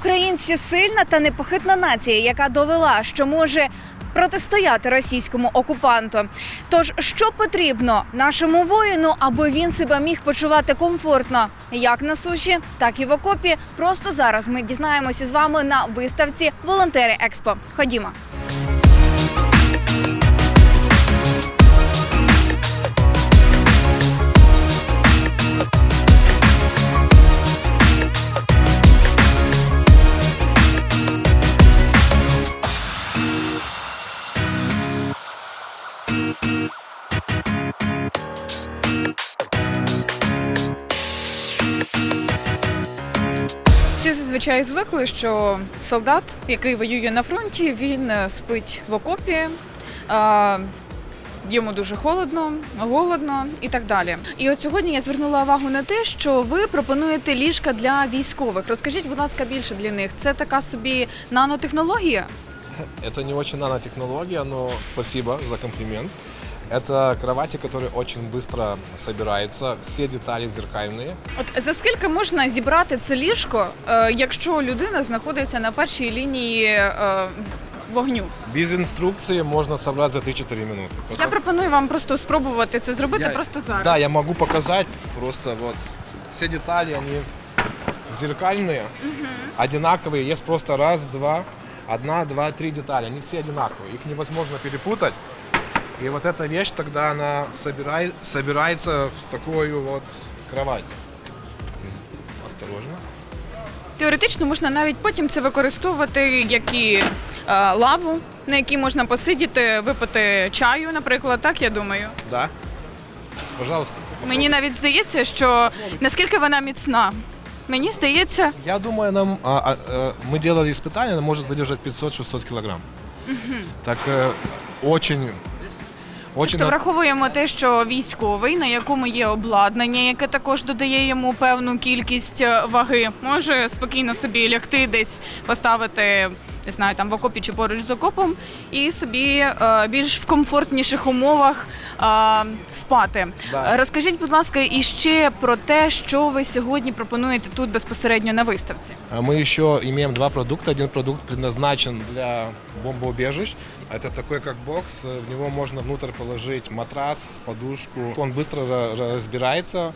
Українці сильна та непохитна нація, яка довела, що може протистояти російському окупанту. Тож, що потрібно нашому воїну, аби він себе міг почувати комфортно, як на суші, так і в окопі. Просто зараз ми дізнаємося з вами на виставці Волонтери Експо. Ходімо. Зазвичай звикли, що солдат, який воює на фронті, він е, спить в окопі. Йому дуже холодно, голодно і так далі. І от сьогодні я звернула увагу на те, що ви пропонуєте ліжка для військових. Розкажіть, будь ласка, більше для них. Це така собі нанотехнологія? Это не очень нанотехнология, но спасибо за комплимент. Это кровати, которые очень быстро собираются, все детали зеркальные. От за скільки можна зібрати це ліжко, е, якщо людина знаходиться на першій лінії е, вогню? Без инструкции можно собрать за 3-4 минуты. Я Потом- пропоную вам просто спробувати це зробити Я- просто зараз. Да, я могу показать, просто вот все детали, они зеркальные, одинаковые, есть просто раз, два, одна, два, три детали, они все одинаковые, их невозможно перепутать. И вот эта вещь тогда она собирай- собирается в такую вот кровать. Осторожно. Теоретично можна навіть потім це використовувати як і е, лаву, на якій можна посидіти, випити чаю, наприклад. Так я думаю. Да. Пожалуйста. Мені навіть здається, що наскільки вона міцна. Мені здається, Я думаю, нам а, а, э, мы делали испытания, она может выдержать 500-600 килограмм. Так э, очень, очень. на- враховуємо те, що військовий, на якому є обладнання, яке також додає йому певну кількість е, ваги, може спокійно собі лягти десь, поставити Не знаю, там в окопі чи поруч з окопом, і собі е, більш в комфортніших умовах е, спати. Да. Е, Розкажіть, будь ласка, іще про те, що ви сьогодні пропонуєте тут безпосередньо на виставці. А Мы еще имеем два продукта. Один продукт предназначен для бомбоубежищ. Это такой как бокс. В него можно внутрь положить матрас, подушку. Он быстро ра- ра- разбирается.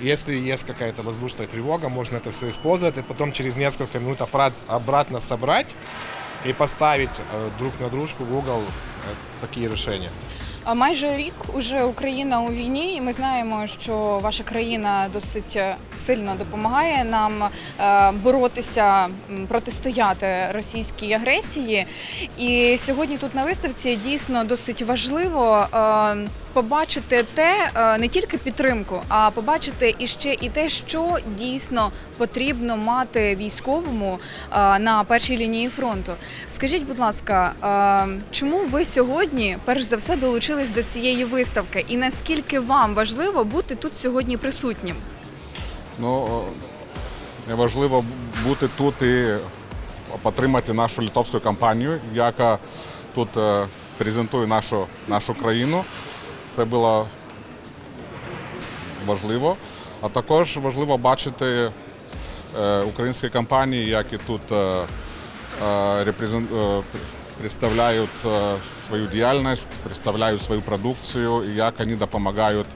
Если есть какая-то воздушная тревога, можно это все использовать и потом через несколько минут опра- обратно собрать и поставить э, друг на дружку в угол э, такие решения. А Майже рік уже Україна у війні, і ми знаємо, що ваша країна досить е, сильно допомагає нам е, боротися, м, протистояти російській агресії. І сьогодні тут на виставці дійсно досить важливо е, побачити те, е, не тільки підтримку, а побачити іще і те, що дійсно потрібно мати військовому е, на першій лінії фронту. Скажіть, будь ласка, е, чому ви сьогодні перш за все долучились до цієї виставки, і наскільки вам важливо бути тут сьогодні присутнім? Ну, важливо бути тут і підтримати нашу литовську компанію, яка тут презентує нашу, нашу країну. Це було важливо. А також важливо бачити е, українські компанії, які тут е, е, представляють свою діяльність, представляють свою продукцію і як вони допомагають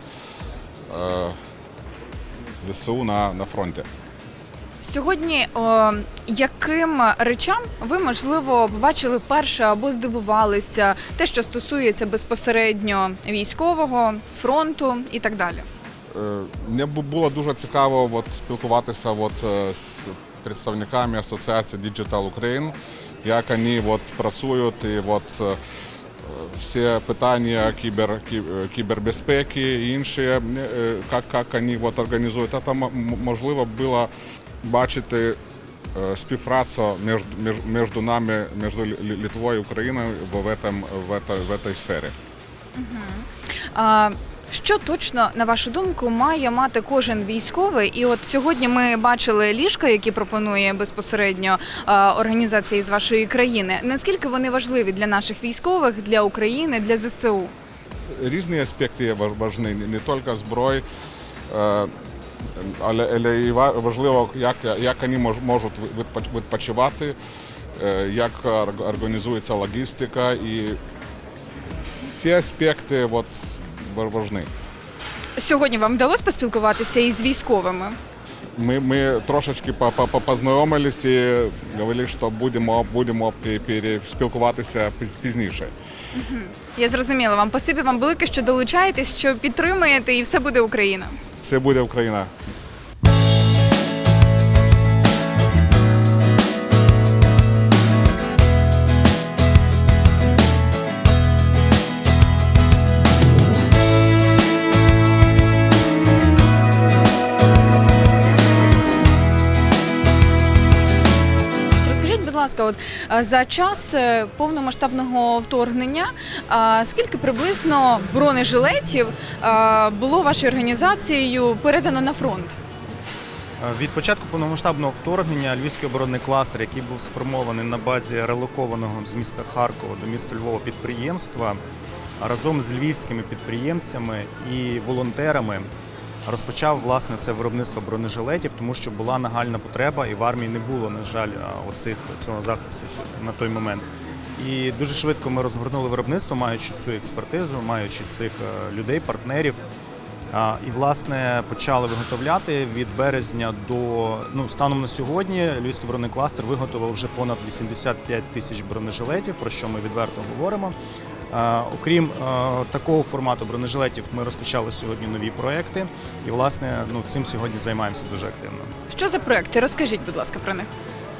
ЗСУ на фронті. Сьогодні о, яким речам ви можливо побачили вперше або здивувалися, те, що стосується безпосередньо військового фронту і так далі? Мені було дуже цікаво от, спілкуватися от, е, з представниками Асоціації Digital Ukraine, як вони от, працюють і от, е, всі питання кібер, кі- е, кібербезпеки і інші, як, як вони от, організують. Це можливо було бачити е, співпрацю між, між, між нами, між Лі- Литвою і Україною в, в, этом, в, этой, в этой сфері. А, що точно, на вашу думку, має мати кожен військовий? І от сьогодні ми бачили ліжка, які пропонує безпосередньо а, організації з вашої країни. Наскільки вони важливі для наших військових, для України, для ЗСУ? різні аспекти є важ- важні, не- не тільки зброї. але, але і важливо, як, як вони можуть відпочивати, е, як організується логістика і всі аспекти от, ва- важні. Сьогодні вам вдалося поспілкуватися із військовими? Ми, ми трошечки по- по- по- познайомилися і говорили, що будемо, будемо спілкуватися піз- пізніше. Я зрозуміла вам. Спасибі вам велике, що долучаєтесь, що підтримуєте, і все буде Україна. Все буде Україна. От е, за час е, повномасштабного вторгнення скільки приблизно бронежилетів е, було вашою організацією передано на фронт? Від початку повномасштабного вторгнення Львівський оборонний кластер, який був сформований на базі релокованого з міста Харкова до міста Львова підприємства, разом з львівськими підприємцями і волонтерами розпочав власне це виробництво бронежилетів, тому що була нагальна потреба, і в армії не було, на жаль, оцих цього захисту на той момент. І дуже швидко ми розгорнули виробництво, маючи цю експертизу, маючи цих е, людей, партнерів. І власне почали виготовляти від березня до ну станом на сьогодні. Львівський оборонний кластер виготовив вже понад 85 тисяч бронежилетів, про що ми відверто говоримо. А, Окрім е, такого формату бронежилетів, ми розпочали сьогодні нові проекти, і власне ну цим сьогодні займаємося дуже активно. Що за проекти? Розкажіть, будь ласка, про них.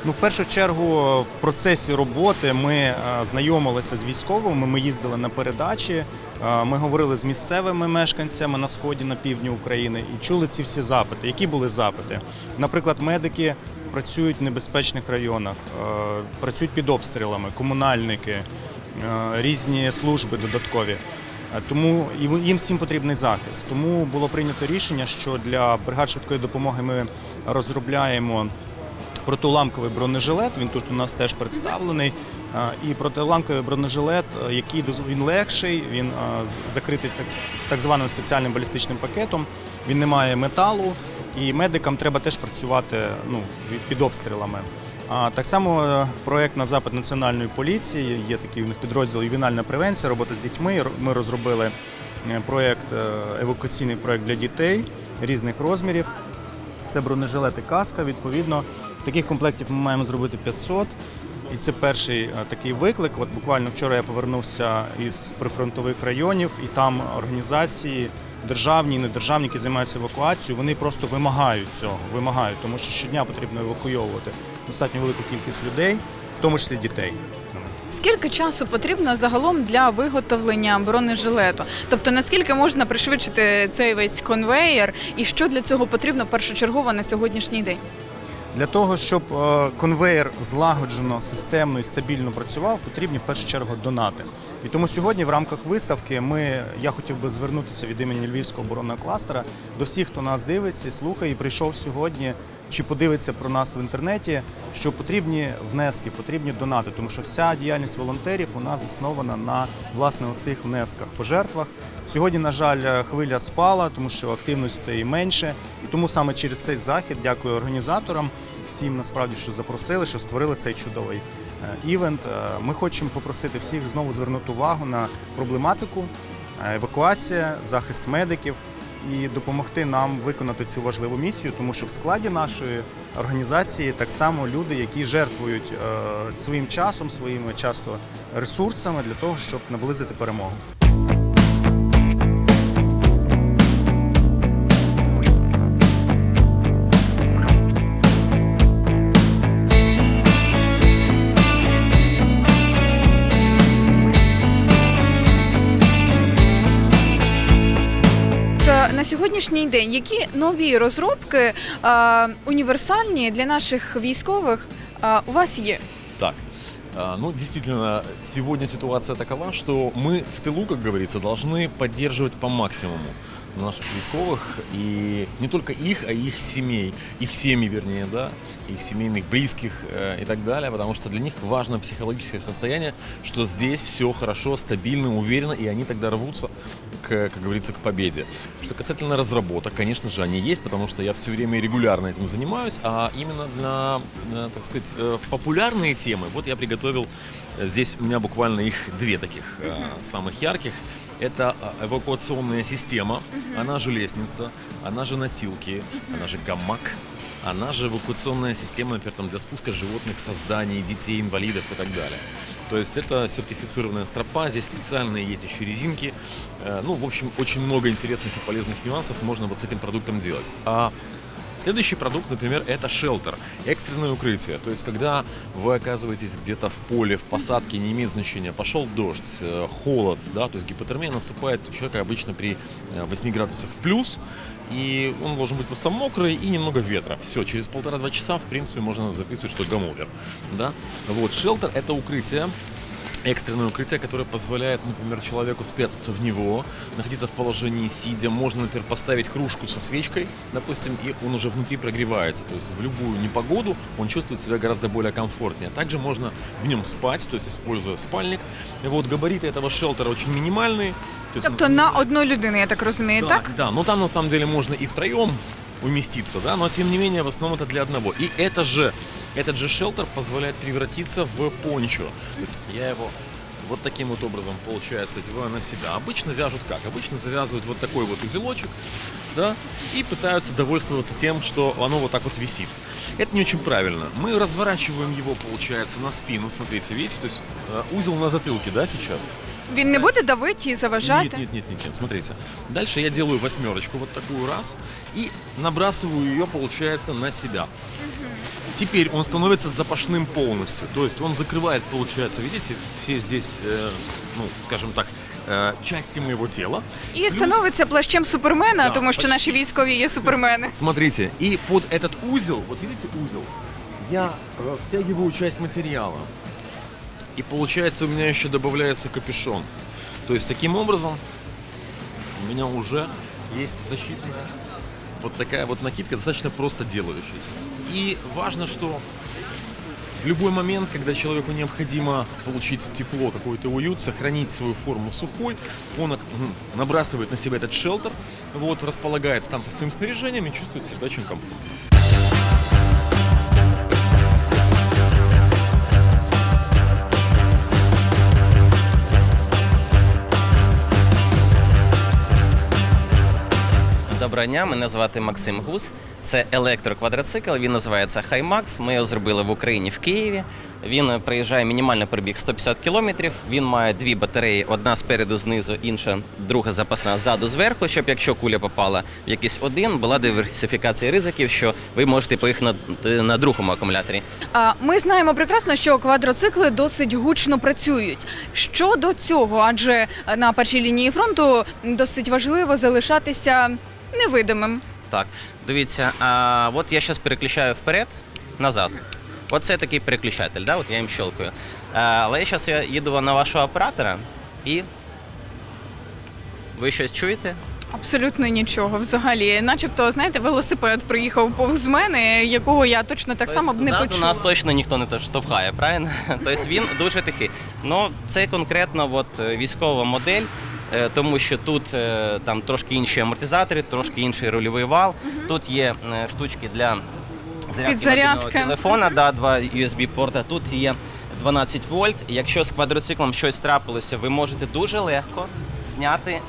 Ну, в першу чергу, в процесі роботи ми е, знайомилися з військовими. Ми їздили на передачі. е, Ми говорили з місцевими мешканцями на сході, на півдні України і чули ці всі запити. Які були запити? Наприклад, медики працюють в небезпечних районах, е, працюють під обстрілами, комунальники, е, різні служби додаткові. Е, Тому їм всім потрібний захист. Тому було прийнято рішення, що для бригад швидкої допомоги ми розробляємо протиуламковий бронежилет. Він тут у нас теж представлений. І протиуламковий бронежилет, е, який він легший, він закритий так, так званим спеціальним балістичним пакетом. Він не має металу, і медикам треба теж працювати ну, під обстрілами. А так само е, проект на запит національної поліції. Є такий у них підрозділ ювенальна превенція, робота з дітьми. Ми розробили е, проект, е, евакуаційний проект для дітей різних розмірів. Це бронежилети каска. Відповідно, таких комплектів ми маємо зробити 500. І це перший такий виклик. От буквально вчора я повернувся із прифронтових районів, і там організації державні і недержавні, які займаються евакуацією, вони просто вимагають цього, вимагають, тому що щодня потрібно евакуйовувати достатньо велику кількість людей, в тому числі дітей. Скільки часу потрібно загалом для виготовлення бронежилету? Тобто наскільки можна пришвидшити цей весь конвеєр, і що для цього потрібно першочергово на сьогоднішній день? Для того, щоб е, конвейер злагоджено, системно і стабільно працював, потрібні в першу чергу донати. І тому сьогодні в рамках виставки ми, я хотів би звернутися від імені Львівського оборонного кластера до всіх, хто нас дивиться, слухає і прийшов сьогодні чи подивиться про нас в інтернеті, що потрібні внески, потрібні донати, тому що вся діяльність волонтерів у нас заснована на власне оцих внесках, пожертвах. Сьогодні, на жаль, хвиля спала, тому що активності менше. І тому саме через цей захід дякую організаторам, всім насправді, що запросили, що створили цей чудовий е, івент. Е, Ми хочемо попросити всіх знову звернути увагу на проблематику, е, евакуація, захист медиків і допомогти нам виконати цю важливу місію, тому що в складі нашої організації так само люди, які жертвують е, своїм часом, своїми часто ресурсами для того, щоб наблизити перемогу. на сьогоднішній день які нові розробки е, універсальні для наших військових е, у вас є? Так. А, Ну, действительно, сегодня ситуация такова, что мы в тылу, как говорится, должны поддерживать по максимуму Наших військовых, и не только их, а их семей, их семьи, вернее, да, их семейных, близких э, и так далее, потому что для них важно психологическое состояние, что здесь все хорошо, стабильно, уверенно, и они тогда рвутся, к, как говорится, к победе. Что касательно разработок, конечно же, они есть, потому что я все время регулярно этим занимаюсь, а именно для, э, так сказать, э, популярные темы, вот я приготовил, э, здесь у меня буквально их две таких самых ярких. Это э, эвакуационная система, она же лестница, она же носилки, она же гамак, она же эвакуационная система, например, там, для спуска животных, созданий, детей, инвалидов и так далее. То есть это сертифицированная стропа, здесь специальные есть еще резинки. Э, Ну, в общем, очень много интересных и полезных нюансов можно вот с этим продуктом делать. А Следующий продукт, например, это шелтер, экстренное укрытие. То есть, когда вы оказываетесь где-то в поле, в посадке, не имеет значения, пошел дождь, э, холод, да, то есть гипотермия наступает у человека обычно при э, 8 градусах плюс, и он должен быть просто мокрый и немного ветра. Все, через полтора-два часа, в принципе, можно записывать, что гамовер, да. Вот, шелтер – это укрытие, экстренное укрытие, которое позволяет, например, человеку спрятаться в него, находиться в положении сидя. Можно, например, поставить кружку со свечкой, допустим, и он уже внутри прогревается. То есть в любую непогоду он чувствует себя гораздо более комфортнее. Также можно в нем спать, то есть используя спальник. И вот габариты этого шелтера очень минимальные. То есть, Тобто на одну людину, я так розумію, да, так? Да, но там на самом деле можно и втроем уместиться, да, но тем не менее в основном это для одного. И это же, этот же шелтер позволяет превратиться в пончо. Я его вот таким вот образом, получается, одеваю на себя. Обычно вяжут как? Обычно завязывают вот такой вот узелочек, да, и пытаются довольствоваться тем, что оно вот так вот висит. Это не очень правильно. Мы разворачиваем его, получается, на спину. Смотрите, видите, то есть э, узел на затылке, да, сейчас? Він не буде давити і заважати. Нет, нет, нет, нет, нет, смотрите. Дальше я делаю восьмерочку, вот такую раз, и набрасываю ее, получается, на себя. Теперь он становится запашным полностью, то есть он закрывает, получается, видите, все здесь, э, ну, скажем так, э, части моего тела. І становиться плащем супермена, Да, тому що наші військові є супермени. Смотрите, и под этот узел, вот видите узел, я э, втягиваю часть материала. И получается у меня еще добавляется капюшон. То есть таким образом у меня уже есть защитная вот такая вот накидка, достаточно просто делающаяся. И важно, что в любой момент, когда человеку необходимо получить тепло, какой-то уют, сохранить свою форму сухой, он набрасывает на себя этот шелтер, вот, располагается там со своим снаряжением и чувствует себя очень комфортно. Доброго дня, мене звати Максим Гус. Це електроквадроцикл. Він називається Himax. Ми його зробили в Україні в Києві. Він приїжджає мінімальний пробіг 150 кілометрів. Він має дві батареї: одна спереду, знизу, інша, друга запасна ззаду зверху, щоб якщо куля попала в якийсь один, була диверсифікація ризиків, що ви можете поїхати на, на другому акумуляторі. Ми знаємо прекрасно, що квадроцикли досить гучно працюють. Що до цього? Адже на першій лінії фронту досить важливо залишатися невидимим. Так, дивіться, а, от я зараз переключаю вперед, назад. Оце такий переключатель, да? от я їм щелкаю. А, але я зараз я їду на вашого оператора і. Ви щось чуєте? Абсолютно нічого взагалі. Начебто, знаєте, велосипед приїхав повз мене, якого я точно так само б не Ззаду почула. нас точно ніхто не штовхає, правильно? Тобто він дуже тихий. Ну, це конкретно от, е, військова модель. Е, Тому що тут е, там трошки інші амортизатори, трошки інший рульовий вал. Тут є е, штучки для зарядки телефона, да, два USB порта. Тут є 12 вольт. Якщо з квадроциклом щось трапилося, ви можете дуже легко зняти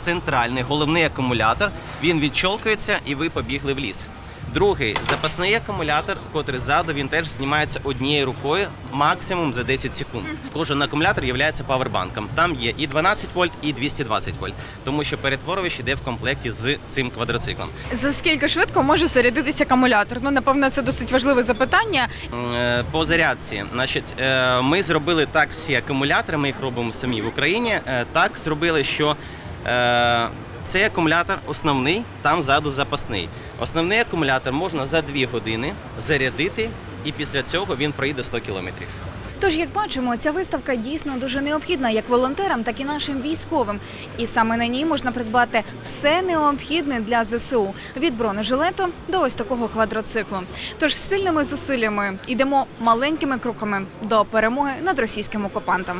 центральний головний акумулятор. Він відчолкується і ви побігли в ліс. Другий запасний акумулятор, котрий ззаду, він теж знімається однією рукою, максимум за 10 секунд. Кожен акумулятор є павербанком. Там є і 12 вольт, і 220 вольт, тому що перетворювач йде в комплекті з цим квадроциклом. За скільки швидко може зарядитися акумулятор? Ну, напевно, це досить важливе запитання. Е, По зарядці, значить, е, ми зробили так всі акумулятори, ми їх робимо самі в Україні. е, Так зробили, що цей акумулятор основний, там ззаду запасний. Основний акумулятор можна за 2 години зарядити, і після цього він проїде 100 кілометрів. Тож, як бачимо, ця виставка дійсно дуже необхідна як волонтерам, так і нашим військовим. І саме на ній можна придбати все необхідне для ЗСУ від бронежилету до ось такого квадроциклу. Тож спільними зусиллями йдемо маленькими кроками до перемоги над російським окупантом.